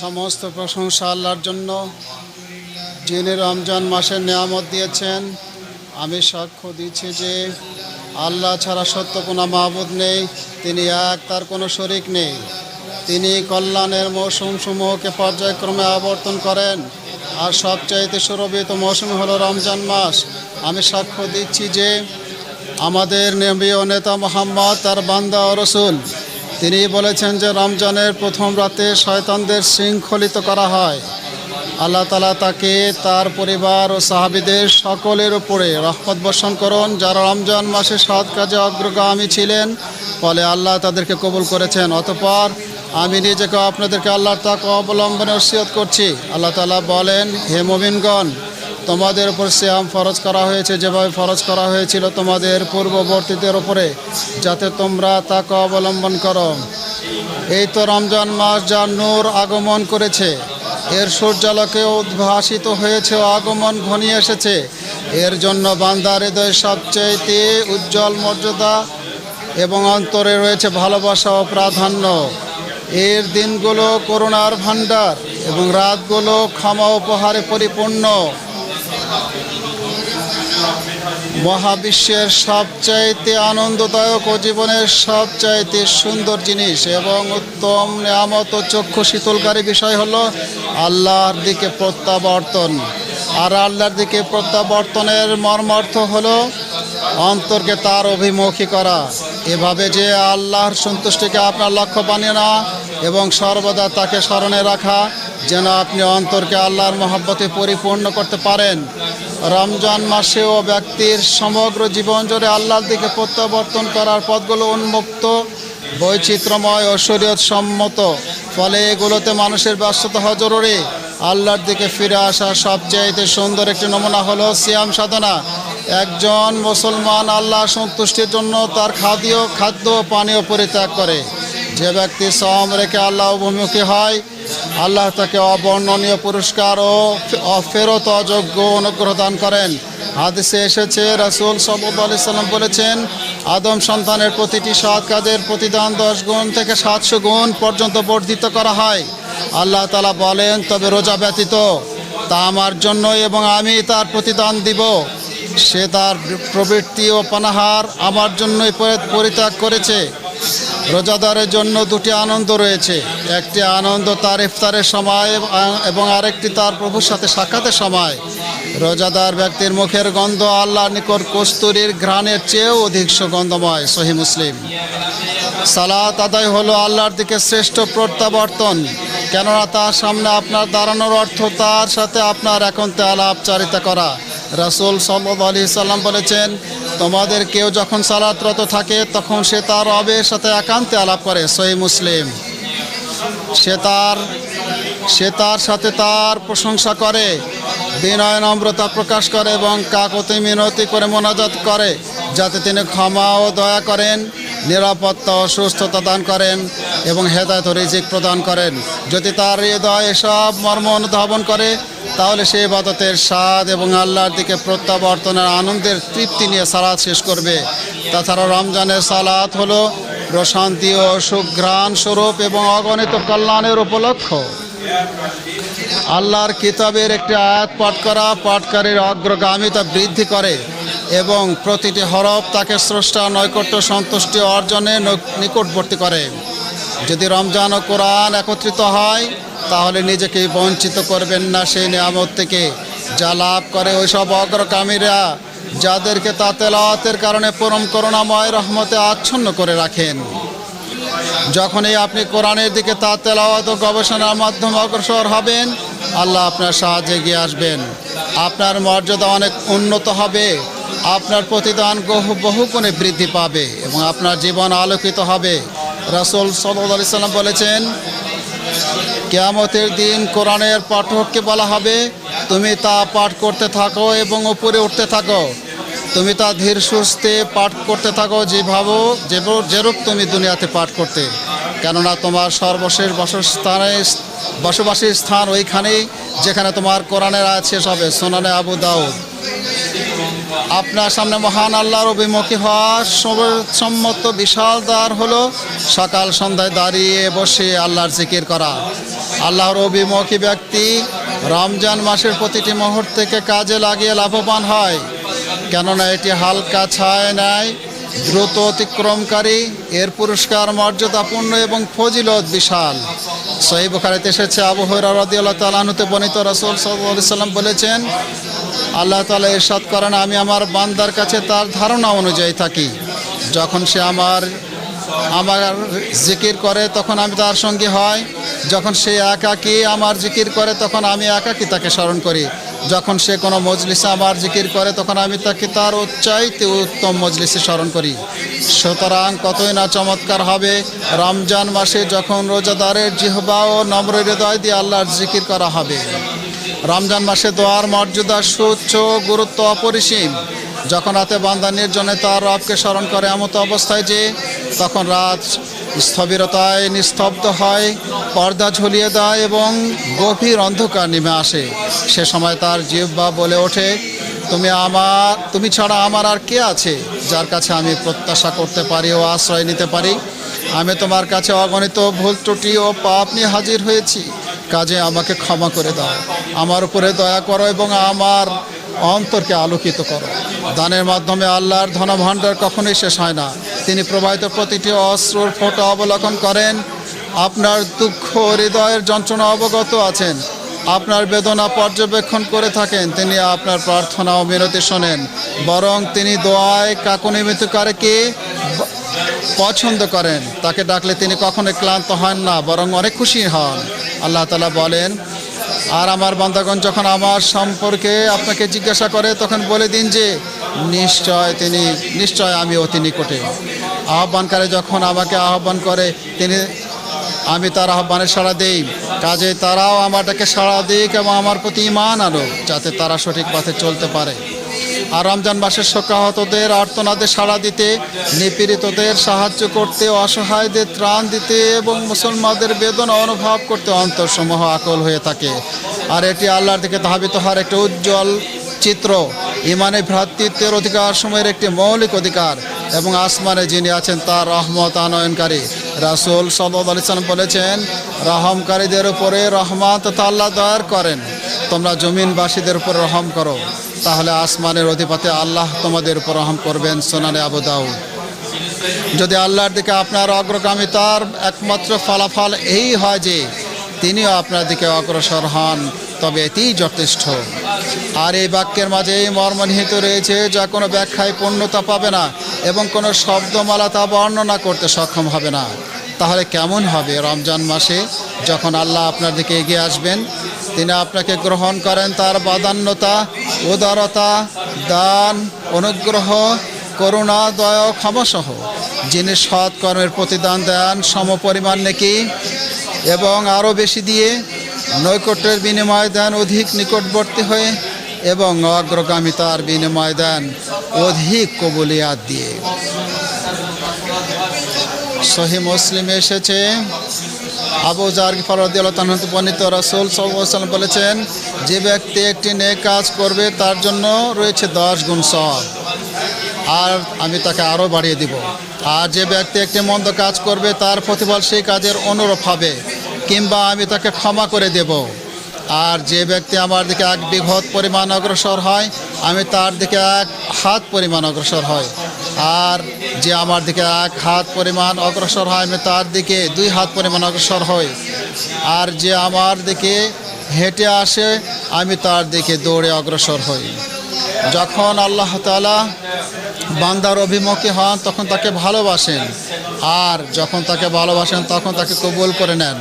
সমস্ত প্রশংসা আল্লাহর জন্য। যিনি রমজান মাসের নিয়ামত দিয়েছেন, আমি সাক্ষ্য দিচ্ছি যে আল্লাহ ছাড়া সত্য কোনো মাহবুদ নেই, তিনি এক, তার কোনো শরিক নেই। তিনি কল্যাণের মৌসুম সমূহকে পর্যায়ক্রমে আবর্তন করেন। আর সবচাইতে সুরভিত মৌসুম হলো রমজান মাস। আমি সাক্ষ্য দিচ্ছি যে আমাদের নবী ও নেতা মোহাম্মদ, তার বান্দা ও রসুল তিনি বলেছেন যে রমজানের প্রথম রাতে শয়তানদের শৃঙ্খলিত করা হয়। আল্লাহ তালা তাকে, তার পরিবার ও সাহাবিদের সকলের উপরে রহমত বর্ষণ করুন। যারা রমজান মাসে সৎ কাজে অগ্রগামী ছিলেন, ফলে আল্লাহ তাদেরকে কবুল করেছেন। অতপর আমি নিজেকে আপনাদেরকে আল্লাহর তাকে অবলম্বনে ওসিয়ত করছি। আল্লাহ তালা বলেন, হে মোমিনগণ তোমাদের উপর শ্যাম ফরজ করা হয়েছে, যেভাবে ফরজ করা হয়েছিল তোমাদের পূর্ববর্তীদের উপরে, যাতে তোমরা তাকে অবলম্বন করো। এই তো রমজান মাস যা নূর আগমন করেছে। এর সূর্যালোকে উদ্ভাসিত হয়েছে আগমন ঘনিয়ে এসেছে। এর জন্য বান্দার হৃদয় সবচেয়ে উজ্জ্বল মর্যাদা এবং অন্তরে রয়েছে ভালোবাসা ও প্রাধান্য। এর দিনগুলো করুণার ভাণ্ডার এবং রাতগুলো ক্ষমা উপহারে পরিপূর্ণ। মহাবিশ্বের সবচাইতে আনন্দদায়ক ও জীবনের সবচাইতে সুন্দর জিনিস এবং উত্তম নিয়ামত ও চক্ষু শীতলকারী বিষয় হলো আল্লাহর দিকে প্রত্যাবর্তন। আর আল্লাহর দিকে প্রত্যাবর্তনের মর্মার্থ হলো অন্তরকে তার অভিমুখী করা। এভাবে যে আল্লাহর সন্তুষ্টিকে আপনার লক্ষ্য বানিয়ে নেওয়া এবং সর্বদা তাকে স্মরণে রাখা, যেন আপনি অন্তরকে আল্লাহর মহব্বতে পরিপূর্ণ করতে পারেন। রমজান মাসেও ব্যক্তির সমগ্র জীবন জুড়ে আল্লাহর দিকে প্রত্যাবর্তন করার পথগুলো উন্মুক্ত, বৈচিত্র্যময় ও শরীয়ত সম্মত ফলে এগুলোতে মানুষের ব্যস্ততা হওয়া জরুরি। আল্লাহর দিকে ফিরে আসা সবচাইতে সুন্দর একটি নমুনা হলো সিয়াম সাধনা। একজন মুসলমান আল্লাহ সন্তুষ্টির জন্য তার খাদ্য খাদ্য পানীয় পরিত্যাগ করে। যে ব্যক্তি সম রেখে আল্লাহ অভিমুখী হয়, আল্লাহ তাকে অবর্ণনীয় পুরস্কার ও অফেরত অযোগ্য অনুগ্রহ দান করেন। হাদিসে এসেছে, রাসুল সাল্লাহ আলি সাল্লাম বলেছেন, আদম সন্তানের প্রতিটি সৎ কাজের প্রতিদান দশ গুণ থেকে সাতশো গুণ পর্যন্ত বর্ধিত করা হয়। আল্লাহ তালা বলেন, তবে রোজা ব্যতীত, তা আমার জন্য এবং আমি তার প্রতিদান দিব। সে তার প্রবৃত্তি ও পানাহার আমার জন্যই পরিত্যাগ করেছে। রোজাদারের জন্য দুটি আনন্দ রয়েছে। একটি আনন্দ তার ইফতারের সময় এবং আরেকটি তার প্রভুর সাথে সাক্ষাতের সময়। রোজাদার ব্যক্তির মুখের গন্ধ আল্লাহর নিকট কস্তুরীর ঘ্রাণের চেয়েও অধিক সুগন্ধময়, সহি মুসলিম। সালাত আদায় হলো আল্লাহর দিকে শ্রেষ্ঠ প্রত্যাবর্তন, কেননা তার সামনে আপনার দাঁড়ানোর অর্থ তার সাথে আপনার একান্তে আলাপচারিতা করা। রাসূল সাল্লাহ আলি সাল্লাম বলেছেন, তোমাদের কেউ যখন সালাতরত থাকে, তখন সে তার রবের সাথে একান্তে আলাপ করে। সই মুসলিম, সে তার সে তার সাথে তার প্রশংসা করে, বিনয় নম্রতা প্রকাশ করে এবং কাকতি মিনতি করে মোনাজাত করে, যাতে তিনি ক্ষমা ও দয়া করেন। নিরাপত্তা ও সুস্থতা দান করেন এবং হেদায়ত রিজিক প্রদান করেন। যদি তার হৃদয় এসব মর্ম অনুধাবন করে, তাহলে সে ইবাদতের স্বাদ এবং আল্লাহর দিকে প্রত্যাবর্তনের আনন্দের তৃপ্তি নিয়ে সালাদ শেষ করবে। তাছাড়া রমজানের সালাত হলো প্রশান্তি ও সুঘ্রাণ স্বরূপ এবং অগণিত কল্যাণের উপলক্ষ। আল্লাহর কিতাবের একটি আয়াত পাঠ করা পাঠকারীর অগ্রগামিতা বৃদ্ধি করে। এবং প্রতিটি হরফ তাকে স্রষ্টা, নৈকট্য, সন্তুষ্টি অর্জনে নিকটবর্তী করে। যদি রমজান ও কোরআন একত্রিত হয়, তাহলে নিজেকে বঞ্চিত করবেন না সেই নিয়ামত থেকে। যা লাভ করে ওইসব অগ্রকামীরা যাদেরকে তা তেলাওয়াতের কারণে পরম করুণাময় রহমতে আচ্ছন্ন করে রাখেন। যখনই আপনি কোরআনের দিকে তা তেলাওয়াত ও গবেষণার মাধ্যমে অগ্রসর হবেন, আল্লাহ আপনার সাহায্যে এগিয়ে আসবেন। আপনার মর্যাদা অনেক উন্নত হবে। আপনার প্রতিদান বহু বহুগুণে বৃদ্ধি পাবে এবং আপনার জীবন আলোকিত হবে। রাসূল আলাইহি সাল্লাম বলেছেন, কেয়ামতের দিন কোরআনের পাঠককে বলা হবে, তুমি তা পাঠ করতে থাকো এবং উপরে উঠতে থাকো। তুমি তা ধীর সুস্থে পাঠ করতে থাকো, যে ভাবো যেভ- যেরূপ তুমি দুনিয়াতে পাঠ করতে। কেননা তোমার সর্বশেষ বসস্থানে বসবাসীর স্থান ওইখানেই, যেখানে তোমার কোরআনের শেষ হবে, সোনানে আবু দাউদ। আপনার সামনে মহান আল্লাহর অভিমুখী হওয়ার সব- সম্মত বিশাল দ্বার হলো সকাল সন্ধ্যায় দাঁড়িয়ে বসে আল্লাহর জিকির করা। আল্লাহর অভিমুখী ব্যক্তি রমজান মাসের প্রতিটি মুহূর্তকে কাজে লাগিয়ে লাভবান হয়, কেননা এটি হালকা ছায় নেয়, দ্রুত অতিক্রমকারী, এর পুরস্কার মর্যাদাপূর্ণ এবং ফজিলত বিশাল। সহি বুখারিতে এসেছে, আবু হৈরা রাদিয়াল্লাহু তাআলা আনহুতে বর্ণিত রাসূল সাল্লাম বলেছেন আল্লাহ তাআলা ইরশাদ করেন, আমি আমার বান্দার কাছে তার ধারণা অনুযায়ী থাকি। যখন সে আমার আমার জিকির করে, তখন আমি তার সঙ্গে হয় যখন সে একাকী আমার জিকির করে, তখন আমি একাকী তাকে স্মরণ করি। যখন সে কোনো মজলিসে আমার জিকির করে, তখন আমি তাকে তার উচ্চাইতে উত্তম মজলিসে স্মরণ করি। সুতরাং কতই না চমৎকার হবে, রমজান মাসে যখন রোজাদারের জিহবা ও নম্র হৃদয় দিয়ে আল্লাহর জিকির করা হবে। রমজান মাসে দোয়ার মর্যাদা সুচ্চ গুরুত্ব অপরিসীম। যখন রাতে বান্দা নির্জনে তার রবকে স্মরণ করে এমতো অবস্থায় যে, তখন রাত স্থবিরতায় নিস্তব্ধ হয়, পর্দা ঝুলিয়ে দেয় এবং গভীর অন্ধকার নেমে আসে। সে সময় তার জিহ্বা বলে ওঠে, তুমি আমার, তুমি ছাড়া আমার আর কে আছে, যার কাছে আমি প্রত্যাশা করতে পারি ও আশ্রয় নিতে পারি? আমি তোমার কাছে অগণিত ভুল ত্রুটি ও পাপ নিয়ে হাজির হয়েছি। কাজে আমাকে ক্ষমা করে দাও। আমার উপরে দয়া করো এবং আমার অন্তরকে আলোকিত করো। দানের মাধ্যমে আল্লাহর ধনভাণ্ডার কখনোই শেষ হয় না। তিনি প্রবাহিত প্রতিটি অস্ত্রর ফোটো অবলোকন করেন। আপনার দুঃখ, হৃদয়ের যন্ত্রণা অবগত আছেন। আপনার বেদনা পর্যবেক্ষণ করে থাকেন। তিনি আপনার প্রার্থনা ও মিনতি শোনেন। বরং তিনি দোয়ায় কাকুনিমিতকারীকে পছন্দ করেন। তাকে ডাকলে তিনি কখনোই ক্লান্ত হন না, বরং অনেক খুশি হন। আল্লাহ তালা বলেন, আর আমার বান্দাগণ যখন আমার সম্পর্কে আপনাকে জিজ্ঞাসা করে, তখন বলে দিন যে, নিশ্চয় তিনি, নিশ্চয় আমি অতি নিকটে। আহ্বানকারী যখন আমাকে আহ্বান করে, তিনি, আমি তার আহ্বানে সাড়া দেই। কাজে তারাও আমারটাকে সাড়া দিক এবং আমার প্রতি ইমান আনুক, যাতে তারা সঠিক পথে চলতে পারে। আর রমজান মাসের শোকাহতদের আর্তনাদের সাড়া দিতে, নিপীড়িতদের সাহায্য করতে, অসহায়দের ত্রাণ দিতে এবং মুসলমানদের বেদনা অনুভব করতে অন্তরসমূহ আকল হয়ে থাকে। আর এটি আল্লাহর দিকে ধাবিত হওয়ার একটি উজ্জ্বল চিত্র। ইমানে ভ্রাতৃত্বের অধিকার, সময়ের একটি মৌলিক অধিকার এবং আসমানে যিনি আছেন তার রহমত আনয়নকারী। রাসুল সাল্লাম বলেছেন, রহমকারীদের উপরে রহমত তথা আল্লাহ দয়ার করেন। তোমরা জমিনবাসীদের উপর রহম করো। তাহলে আসমানের অধিপতি আল্লাহ তোমাদের উপর রহম করবেন। সোনানে আবু দাউদ। যদি আল্লাহর দিকে আপনার অগ্রগামিতার একমাত্র ফলাফল এই হয় যে, তিনিও আপনার দিকে অগ্রসর হন, তবে এটিই যথেষ্ট। আর এই বাক্যের মাঝে এই মর্ম নিহিত রয়েছে, যা কোনো ব্যাখ্যায় পূর্ণতা পাবে না। এবং কোনো শব্দমালা তা বর্ণনা করতে সক্ষম হবে না। তাহলে কেমন হবে রমজান মাসে যখন আল্লাহ আপনার দিকে এগিয়ে আসবেন? তিনি আপনাকে গ্রহণ করেন তার বাদান্যতা উদারতা, দান, অনুগ্রহ, করুণা, দয়া ক্ষমাসহ। যিনি সৎ কর্মের প্রতিদান দেন সমপরিমাণ নাকি এবং আরও বেশি দিয়ে নৈকট্যের বিনিময় দেন অধিক নিকটবর্তী হয়ে এবং অগ্রগামিতার বিনিময় দেন অধিক কবুলিয়াত দিয়ে। সহি মুসলিম এসেছে। আবু জার ফরদিয়ালতানহতে বর্ণিত রাসুল সাল্লাম বলেছেন, যে ব্যক্তি একটি নে কাজ করবে, তার জন্য রয়েছে দশ গুণ সব আর আমি তাকে আরও বাড়িয়ে দিব। আর যে ব্যক্তি একটি মন্দ কাজ করবে, তার প্রতিফল সেই কাজের অনুরূপ হবে, কিংবা আমি তাকে ক্ষমা করে দেব। আর যে ব্যক্তি আমার দিকে এক বিঘত পরিমাণ অগ্রসর হয়, আমি তার দিকে এক হাত পরিমাণ অগ্রসর হয়। আর যে আমার দিকে এক হাত পরিমাণ অগ্রসর হয়, আমি তার দিকে দুই হাত পরিমাণ অগ্রসর হই। আর যে আমার দিকে হেঁটে আসে, আমি তার দিকে দৌড়ে অগ্রসর হই। যখন আল্লাহ তালা বান্দার অভিমুখী হন, তখন তাকে ভালোবাসেন। আর যখন তাকে ভালোবাসেন, তখন তাকে কবুল করে নেন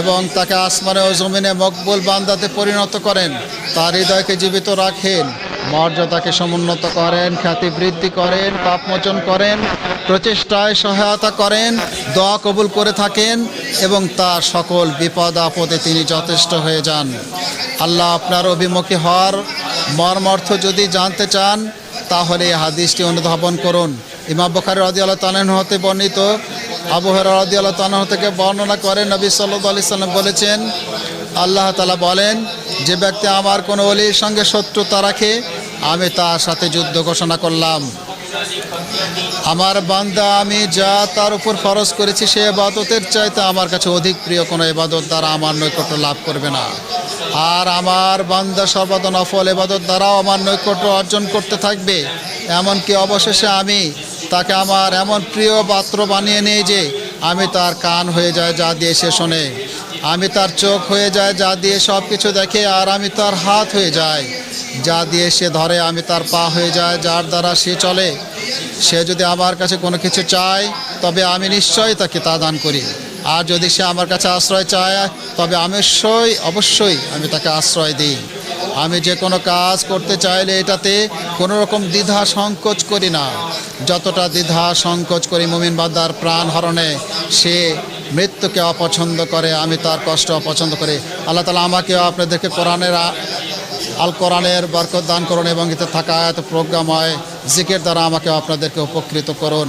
এবং তাকে আসমানে ও জমিনে মকবুল বান্দাতে পরিণত করেন। তার হৃদয়কে জীবিত রাখেন। মর্যাদাকে সমুন্নত করেন খ্যাতি বৃদ্ধি করেন, পাপমোচন করেন, প্রচেষ্টায় সহায়তা করেন, দোয়া কবুল করে থাকেন এবং তার সকল বিপদ আপদে তিনি যথেষ্ট হয়ে যান। আল্লাহ আপনার অভিমুখী হওয়ার মর্মর্থ যদি জানতে চান, তাহলে হাদিসটি অনুধাবন করুন। ইমাম বখারি রাজি আল্লাহ হতে বর্ণিত, আবু হেরা রাজি আল্লাহ থেকে বর্ণনা করেন নবী সাল্লু আলি সাল্লাম বলেছেন আল্লাহ তালা বলেন, যে ব্যক্তি আমার কোনো অলির সঙ্গে শত্রুতা রাখে, আমি তার সাথে যুদ্ধ ঘোষণা করলাম। আমার বান্দা, আমি যা তার উপর ফরজ করেছি সে এবাদতের চাইতে আমার কাছে অধিক প্রিয়। কোনো এবাদত দ্বারা আমার নৈকট্য লাভ করবে না। আর আমার বান্দা সর্বদা নফল এবাদত দ্বারাও আমার নৈকট্য অর্জন করতে থাকবে। এমনকি অবশেষে আমি তাকে আমার এমন প্রিয় পাত্র বানিয়ে নিই যে, আমি তার কান হয়ে যায়, যা দিয়ে সে শোনে। আমি তার চোখ হয়ে যায়, যা দিয়ে সব কিছু দেখে, আর আমি তার হাত হয়ে যায় যা দিয়ে সে ধরে, আমি তার পা হয়ে যায়, যার দ্বারা সে চলে। সে যদি আমার কাছে কোনো কিছু চায়, তবে আমি নিশ্চয়ই তাকে তা দান করি। আর যদি সে আমার কাছে আশ্রয় চায়, তবে আমি অবশ্যই অবশ্যই আমি তাকে আশ্রয় দিই। আমি যে কোনো কাজ করতে চাইলে এটাতে কোনো রকম দ্বিধা সংকোচ করি না। যতটা দ্বিধা সংকোচ করি মুমিন বাদ্দার প্রাণ হরণে, সে মৃত্যুকে অপছন্দ করে, আমি তার কষ্ট অপছন্দ করি। আল্লাহ তালা আমাকেও আপনাদেরকে কোরআনের আল কোরআনের বরকত দান করুন এবং এতে থাকা এত প্রোগ্রাম হয় জিকের দ্বারা আমাকে আপনাদেরকে উপকৃত করুন।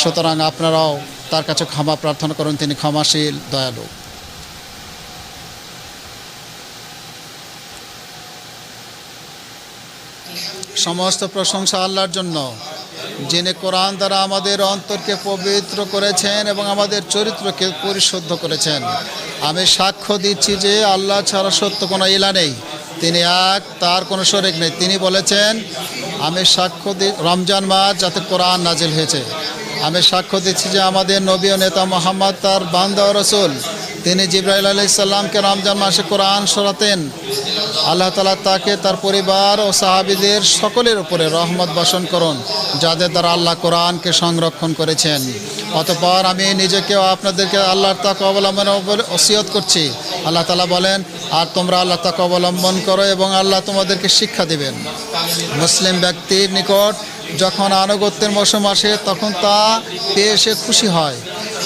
সুতরাং আপনারাও তার কাছে ক্ষমা প্রার্থনা করুন, তিনি ক্ষমাশীল, দয়ালু। সমস্ত প্রশংসা আল্লাহর জন্য। যিনি কোরআন দ্বারা আমাদের অন্তরকে পবিত্র করেছেন এবং আমাদের চরিত্রকে পরিশুদ্ধ করেছেন। আমি সাক্ষ্য দিচ্ছি যে আল্লাহ ছাড়া সত্য কোনো ইলা নেই। তিনি এক, তার কোনো শরিক নেই। তিনি বলেছেন, আমি সাক্ষ্য দি, রমজান মাস যাতে কোরআন নাজিল হয়েছে। আমি সাক্ষ্য দিচ্ছি যে আমাদের নবী নেতা মোহাম্মদ, তার বান্দা রসুল তিনি জিব্রাইল আলাইসাল্লামকে রমজান মাসে কোরআন শোনাতেন আল্লাহ তালা তাকে তার পরিবার ও সাহাবিদের সকলের উপরে রহমত বর্ষণ করুন, যাদের দ্বারা আল্লাহ কোরআনকে সংরক্ষণ করেছেন। অতপর আমি নিজেকেও আপনাদেরকে আল্লাহর তাক অবলম্বনে ওসিয়ত করছি। আল্লাহ তালা বলেন, আর তোমরা আল্লাহ তাকে অবলম্বন করো এবং আল্লাহ তোমাদেরকে শিক্ষা দিবেন। মুসলিম ব্যক্তির নিকট যখন আনুগত্যের মৌসুম আসে, তখন তা পেয়ে খুশি হয়।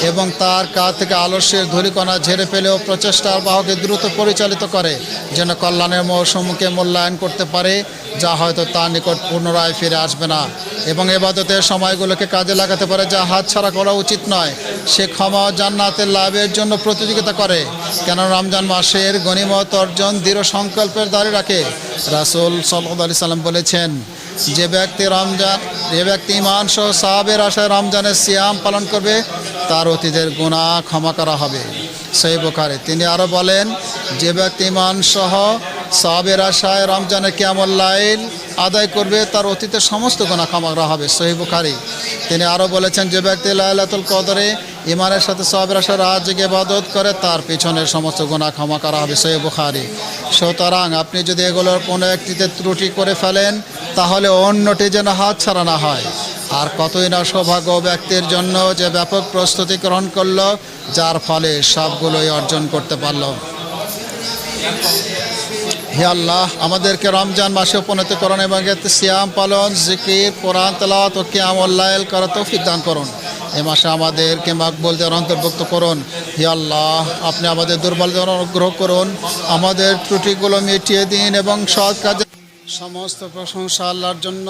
এবং তার কাছ থেকে আলস্যের ধরিকণা ঝেড়ে ফেলেও প্রচেষ্টার বাহকে দ্রুত পরিচালিত করে, যেন কল্যাণের মৌসুমকে মূল্যায়ন করতে পারে, যা হয়তো তার নিকট পুনরায় ফিরে আসবে না। এবং এবাদতের সময়গুলোকে কাজে লাগাতে পারে, যা হাতছাড়া করা উচিত নয়। সে ক্ষমা জান্নাতের লাভের জন্য প্রতিযোগিতা করে। কেন রমজান মাসের গণিমত অর্জন দৃঢ় সংকল্পের দাঁড়ি রাখে। রাসুল সাল্লাহ সাল্লাম বলেছেন যে ব্যক্তি রমজান যে ব্যক্তি ইমান সহ সাহাবের আশায় রমজানের সিয়াম পালন করবে, তার অতীতের গুণা ক্ষমা করা হবে। সেই বোখারে। তিনি আরও বলেন, যে ব্যক্তি ইমান সহ সাহাবের আশায় রমজানের কিয়ামল লাইল আদায় করবে, তার অতীতের সমস্ত গোনা ক্ষমা করা হবে। সহি বুখারি। তিনি আরও বলেছেন, যে ব্যক্তি লাইলাতুল কদরে ইমানের সাথে সাহাবের আশায় রাত জেগে ইবাদত করে, তার পিছনের সমস্ত গোনা ক্ষমা করা হবে। সহি বুখারি। সুতরাং আপনি যদি এগুলোর কোনো একটিতে ত্রুটি করে ফেলেন তাহলে অন্যটি যেন হাত ছাড়া না হয়। আর কতই না সৌভাগ্য ব্যক্তির জন্য যে ব্যাপক প্রস্তুতি গ্রহণ করল, যার ফলে সবগুলোই অর্জন করতে পারল। হে আল্লাহ, আমাদেরকে রমজান মাসে উপনীত করুন এবং এতে সিয়াম পালন, জিকির, কোরআন, তেলাওয়াত ও কিয়াম উল্লাইল করা তৌফিক দান করুন। এ মাসে আমাদেরকে মাকবুল দেওয়ার অন্তর্ভুক্ত করুন। হে আল্লাহ, আপনি আমাদের দুর্বলদের অনুগ্রহ করুন। আমাদের ত্রুটিগুলো মিটিয়ে দিন এবং সৎ কাজে সমস্ত প্রশংসা আল্লাহর জন্য।